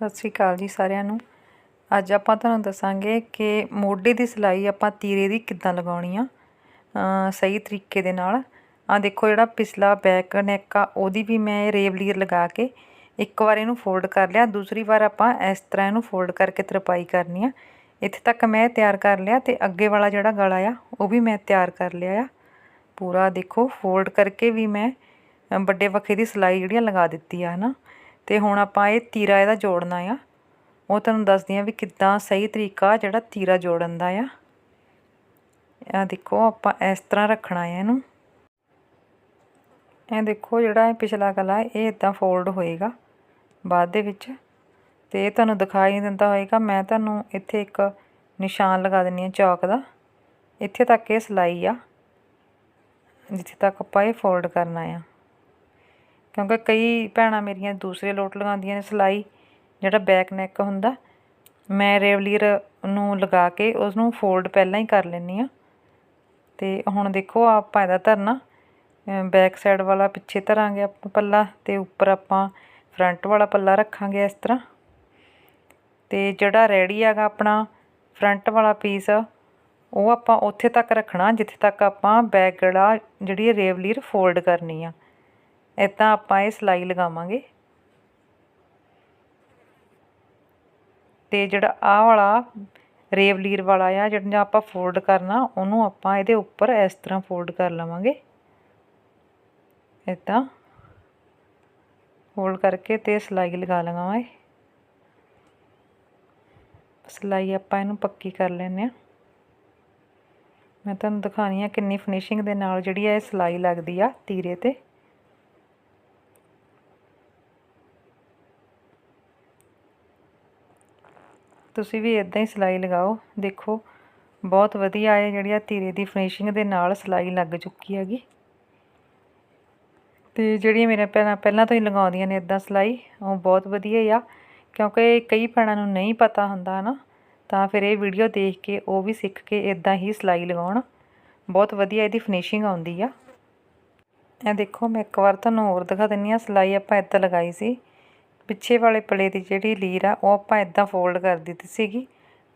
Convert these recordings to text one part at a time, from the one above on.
ਸਤਿ ਸ਼੍ਰੀ ਅਕਾਲ ਜੀ ਸਾਰਿਆਂ ਨੂੰ। ਅੱਜ ਆਪਾਂ ਤੁਹਾਨੂੰ ਦੱਸਾਂਗੇ ਕਿ ਮੋਢੇ ਦੀ ਸਿਲਾਈ ਆਪਾਂ ਤੀਰੇ ਦੀ ਕਿੱਦਾਂ ਲਗਾਉਣੀ ਆ। ਸਹੀ ਤਰੀਕੇ ਦੇ ਨਾਲ। ਆ ਦੇਖੋ ਜਿਹੜਾ ਪਿਛਲਾ ਬੈਕ ਨੈਕ ਆ, ਉਹਦੀ ਵੀ ਮੈਂ ਰੇਵਲੀਰ ਲਗਾ ਕੇ ਇੱਕ ਵਾਰ ਇਹਨੂੰ ਫੋਲਡ ਕਰ ਲਿਆ। ਦੂਸਰੀ ਵਾਰ ਆਪਾਂ ਇਸ ਤਰ੍ਹਾਂ ਇਹਨੂੰ ਫੋਲਡ ਕਰਕੇ ਤਰਪਾਈ ਕਰਨੀ ਆ। ਇੱਥੇ ਤੱਕ ਮੈਂ ਤਿਆਰ ਕਰ ਲਿਆ ਤੇ ਅੱਗੇ ਵਾਲਾ ਜਿਹੜਾ ਗਲਾ ਆ, ਉਹ ਵੀ ਮੈਂ ਤਿਆਰ ਕਰ ਲਿਆ ਆ। ਪੂਰਾ ਦੇਖੋ, ਫੋਲਡ ਕਰਕੇ ਵੀ ਮੈਂ ਵੱਡੇ ਵੱਖੇ ਦੀ ਸਿਲਾਈ ਜਿਹੜੀਆਂ ਲਗਾ ਦਿੱਤੀ ਆ, ਹਨਾ। ਅਤੇ ਹੁਣ ਆਪਾਂ ਇਹ ਤੀਰਾ ਇਹਦਾ ਜੋੜਨਾ ਆ। ਉਹ ਤੁਹਾਨੂੰ ਦੱਸਦੀ ਆ ਵੀ ਕਿੱਦਾਂ ਸਹੀ ਤਰੀਕਾ ਜਿਹੜਾ ਤੀਰਾ ਜੋੜਨ ਦਾ ਆ। ਇਹ ਦੇਖੋ ਆਪਾਂ ਇਸ ਤਰ੍ਹਾਂ ਰੱਖਣਾ ਆ ਇਹਨੂੰ। ਇਹ ਦੇਖੋ ਜਿਹੜਾ ਇਹ ਪਿਛਲਾ ਗਲਾ ਇਹ ਇਦਾਂ ਫੋਲਡ ਹੋਏਗਾ ਬਾਅਦ ਦੇ ਵਿੱਚ। ਤੇ ਇਹ ਤੁਹਾਨੂੰ ਦਿਖਾਈ ਨਹੀਂ ਦਿੰਦਾ ਹੋਏਗਾ, ਮੈਂ ਤੁਹਾਨੂੰ ਇੱਥੇ ਇੱਕ ਨਿਸ਼ਾਨ ਲਗਾ ਦਿੰਨੀ ਆ ਚੌਕ ਦਾ। ਇੱਥੇ ਤੱਕ ਇਹ ਸਿਲਾਈ ਆ, ਜਿੱਥੇ ਤੱਕ ਆਪਾਂ ਇਹ ਫੋਲਡ ਕਰਨਾ ਆ। ਕਿਉਂਕਿ ਕਈ ਭੈਣਾਂ ਮੇਰੀਆਂ ਦੂਸਰੇ ਲੋਟ ਲਗਾਉਂਦੀਆਂ ਨੇ ਸਿਲਾਈ, ਜਿਹੜਾ ਬੈਕ ਨੈਕ ਹੁੰਦਾ, ਮੈਂ ਰੇਵਲੀਅਰ ਨੂੰ ਲਗਾ ਕੇ ਉਸ ਨੂੰ ਫੋਲਡ ਪਹਿਲਾਂ ਹੀ ਕਰ ਲੈਂਦੀ ਹਾਂ। ਅਤੇ ਹੁਣ ਦੇਖੋ ਆਪਾਂ ਇਹਦਾ ਧਰਨਾ ਬੈਕ ਸਾਈਡ ਵਾਲਾ ਪਿੱਛੇ ਧਰਾਂਗੇ ਆਪਾਂ ਪੱਲਾ ਅਤੇ ਉੱਪਰ ਆਪਾਂ ਫਰੰਟ ਵਾਲਾ ਪੱਲਾ ਰੱਖਾਂਗੇ ਇਸ ਤਰ੍ਹਾਂ। ਅਤੇ ਜਿਹੜਾ ਰੈਡੀ ਹੈਗਾ ਆਪਣਾ ਫਰੰਟ ਵਾਲਾ ਪੀਸ ਉਹ ਆਪਾਂ ਉੱਥੇ ਤੱਕ ਰੱਖਣਾ, ਜਿੱਥੇ ਤੱਕ ਆਪਾਂ ਬੈਕ ਗਲਾ ਜਿਹੜੀ ਰੇਵਲੀਰ ਫੋਲਡ ਕਰਨੀ ਆ। ਇਦਾਂ ਆਪਾਂ ਇਹ ਸਿਲਾਈ ਲਗਾਵਾਂਗੇ। ਤੇ ਜਿਹੜਾ ਆਹ ਵਾਲਾ ਰੇਵਲੀਰ ਵਾਲਾ ਆ, ਜਿਹੜਾ ਆਪਾਂ ਫੋਲਡ ਕਰਨਾ, ਉਹਨੂੰ ਆਪਾਂ ਇਹਦੇ ਉੱਪਰ ਇਸ ਤਰ੍ਹਾਂ ਫੋਲਡ ਕਰ ਲਵਾਂਗੇ। ਇੱਦਾਂ ਫੋਲਡ ਕਰਕੇ ਤੇ ਸਿਲਾਈ ਲਗਾ ਲਵਾਂਗੇ। ਸਿਲਾਈ ਆਪਾਂ ਇਹਨੂੰ ਪੱਕੀ ਕਰ ਲੈਂਦੇ ਆ ਮੈਂ ਤੁਹਾਨੂੰ ਦਿਖਾਣੀ ਆ ਕਿੰਨੀ ਫਿਨਿਸ਼ਿੰਗ ਦੇ ਨਾਲ ਜਿਹੜੀ ਆ ਇਹ ਸਿਲਾਈ ਲੱਗਦੀ ਆ ਤੀਰੇ ਤੇ। ਤੁਸੀਂ ਵੀ ਇਦਾਂ ਹੀ ਸਿਲਾਈ ਲਗਾਓ। ਦੇਖੋ, ਬਹੁਤ ਵਧੀਆ ਹੈ ਜਿਹੜੀ ਆ ਤੀਰੇ ਦੀ ਫਿਨਿਸ਼ਿੰਗ ਦੇ ਨਾਲ ਸਿਲਾਈ ਲੱਗ ਚੁੱਕੀ ਹੈਗੀ। ਤੇ ਜਿਹੜੀਆਂ ਮੇਰੇ ਭੈਣਾਂ ਪਹਿਲਾਂ ਤੋਂ ਹੀ ਲਗਾਉਂਦੀਆਂ ਨੇ ਇਦਾਂ ਸਿਲਾਈ, ਉਹ ਬਹੁਤ ਵਧੀਆ ਆ। ਕਿਉਂਕਿ ਕਈ ਭੈਣਾਂ ਨੂੰ ਨਹੀਂ ਪਤਾ ਹੁੰਦਾ ਨਾ ਤਾਂ ਫਿਰ ਇਹ ਵੀਡੀਓ ਦੇਖ ਕੇ ਉਹ ਵੀ ਸਿੱਖ ਕੇ ਇਦਾਂ ਹੀ ਸਿਲਾਈ ਲਗਾਉਣ। ਬਹੁਤ ਵਧੀਆ ਇਹਦੀ ਫਿਨਿਸ਼ਿੰਗ ਆਉਂਦੀ ਆ। ਇਹ ਦੇਖੋ, ਮੈਂ ਇੱਕ ਵਾਰ ਤੁਹਾਨੂੰ ਹੋਰ ਦਿਖਾ ਦਿੰਨੀ ਆ ਸਿਲਾਈ ਆਪਾਂ ਇੱਦਾਂ ਲਗਾਈ ਸੀ। ਪਿੱਛੇ ਵਾਲੇ ਪਲੇ ਦੀ ਜਿਹੜੀ ਲੀਰ ਆ, ਉਹ ਆਪਾਂ ਇਦਾਂ ਫੋਲਡ ਕਰ ਦਿੱਤੀ ਸੀਗੀ,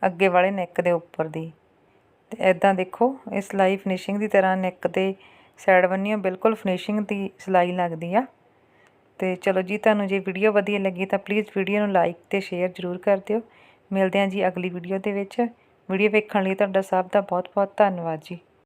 ਅੱਗੇ ਵਾਲੇ ਨੈਕ ਦੇ ਉੱਪਰ ਦੀ। ਤੇ ਇਦਾਂ ਦੇਖੋ, ਇਹ ਸਿਲਾਈ ਫਿਨਿਸ਼ਿੰਗ ਦੀ ਤਰ੍ਹਾਂ ਨੈਕ ਦੇ ਸਾਈਡ ਬੰਨੀਓ ਬਿਲਕੁਲ ਫਿਨਿਸ਼ਿੰਗ ਦੀ ਸਿਲਾਈ ਲੱਗਦੀ ਆ। ਤੇ ਚਲੋ ਜੀ, ਤੁਹਾਨੂੰ ਜੇ ਵੀਡੀਓ ਵਧੀਆ ਲੱਗੀ ਤਾਂ ਪਲੀਜ਼ ਵੀਡੀਓ ਨੂੰ ਲਾਈਕ ਤੇ ਸ਼ੇਅਰ ਜ਼ਰੂਰ ਕਰ ਦਿਓ। ਮਿਲਦੇ ਹਾਂ ਜੀ ਅਗਲੀ ਵੀਡੀਓ ਦੇ ਵਿੱਚ। ਵੀਡੀਓ ਵੇਖਣ ਲਈ ਤੁਹਾਡਾ ਸਭ ਦਾ ਬਹੁਤ ਬਹੁਤ ਧੰਨਵਾਦ ਜੀ।